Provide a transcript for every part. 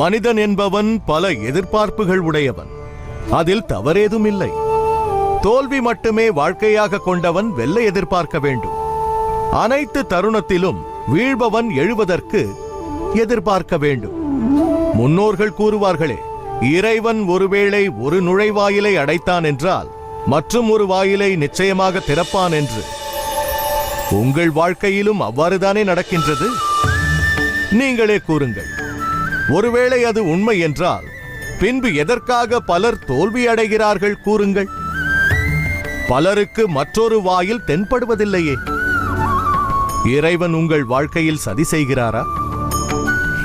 மனிதன் என்பவன் பல எதிர்பார்ப்புகள் உடையவன். அதில் தவறேதும் இல்லை. தோல்வி மட்டுமே வாழ்க்கையாக கொண்டவன் வெல்ல எதிர்பார்க்க வேண்டும். அனைத்து தருணத்திலும் வீழ்பவன் எழுவதற்கு எதிர்பார்க்க வேண்டும். முன்னோர்கள் கூறுவார்களே இறைவன் ஒருவேளை ஒரு நுழைவாயிலை அடைத்தான் என்றால் மற்றும் ஒரு வாயிலை நிச்சயமாக திறப்பான் என்று. உங்கள் வாழ்க்கையிலும் அவ்வாறுதானே நடக்கின்றது? நீங்களே கூறுங்கள். ஒருவேளை அது உண்மை என்றால் பின்பு எதற்காக பலர் தோல்வியடைகிறார்கள் கூறுங்கள். பலருக்கு மற்றொரு வாயில் தென்படுவதில்லையே. இறைவன் உங்கள் வாழ்க்கையில் சதி செய்கிறாரா?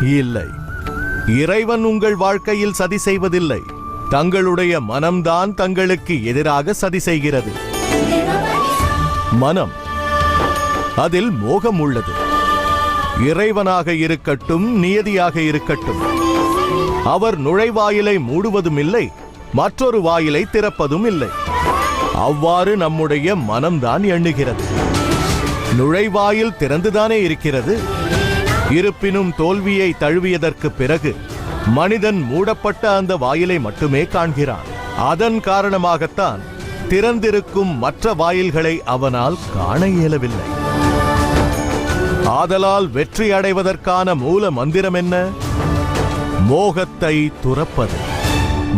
இல்லை. இறைவன் உங்கள் வாழ்க்கையில் சதி செய்வதில்லை. தங்களுடைய மனம்தான் தங்களுக்கு எதிராக சதி செய்கிறது. மனம் அதில் மோகம் உள்ளது. இறைவனாக இருக்கட்டும் நியதியாக இருக்கட்டும். அவர் நுழைவாயிலை மூடுவதும் இல்லை மற்றொரு வாயிலை திறப்பதும் இல்லை அவ்வாறு நம்முடைய மனம்தான் எண்ணுகிறது. நுழைவாயில் திறந்துதானே இருக்கிறது. இருப்பினும் தோல்வியை தழுவியதற்கு பிறகு மனிதன் மூடப்பட்ட அந்த வாயிலை மட்டுமே காண்கிறான். அதன் காரணமாகத்தான் திறந்திருக்கும் மற்ற வாயில்களை அவனால் காண இயலவில்லை. காதலால் வெற்றி அடைவதற்கான மூல மந்திரம் என்ன? மோகத்தை துறப்பது.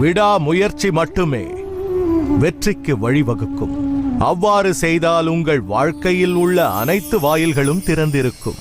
விடா முயற்சி மட்டுமே. வெற்றிக்கு வழிவகுக்கும். அவ்வாறு செய்தால் உங்கள் வாழ்க்கையில் உள்ள அனைத்து வாயில்களும் திறந்திருக்கும்.